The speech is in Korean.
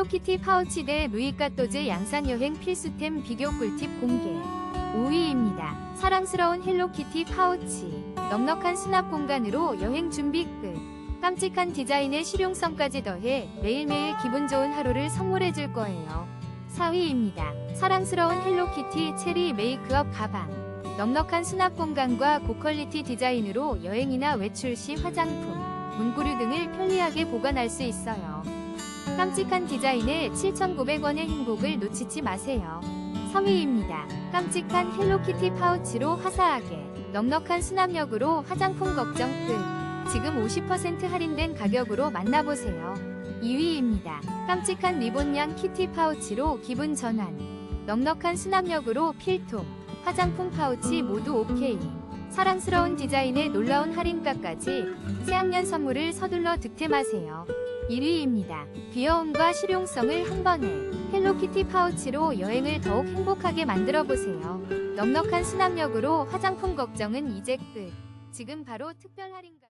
헬로키티 파우치 대 루이까또제 양산여행 필수템 비교 꿀팁 공개 5위입니다. 사랑스러운 헬로키티 파우치 넉넉한 수납 공간으로 여행 준비 끝 깜찍한 디자인에 실용성까지 더해 매일매일 기분 좋은 하루를 선물해줄 거예요. 4위입니다. 사랑스러운 헬로키티 체리 메이크업 가방 넉넉한 수납 공간과 고퀄리티 디자인으로 여행이나 외출 시 화장품, 문구류 등을 편리하게 보관할 수 있어요. 깜찍한 디자인에 7,900원의 행복을 놓치지 마세요. 3위입니다. 깜찍한 헬로키티 파우치로 화사하게 넉넉한 수납력으로 화장품 걱정 끝. 지금 50% 할인된 가격으로 만나보세요. 2위입니다. 깜찍한 리본양 키티 파우치로 기분 전환. 넉넉한 수납력으로 필통, 화장품 파우치 모두 오케이. 사랑스러운 디자인에 놀라운 할인가까지 새학년 선물을 서둘러 득템하세요. 1위입니다. 귀여움과 실용성을 한 번에 헬로키티 파우치로 여행을 더욱 행복하게 만들어 보세요. 넉넉한 수납력으로 화장품 걱정은 이제 끝. 지금 바로 특별 할인가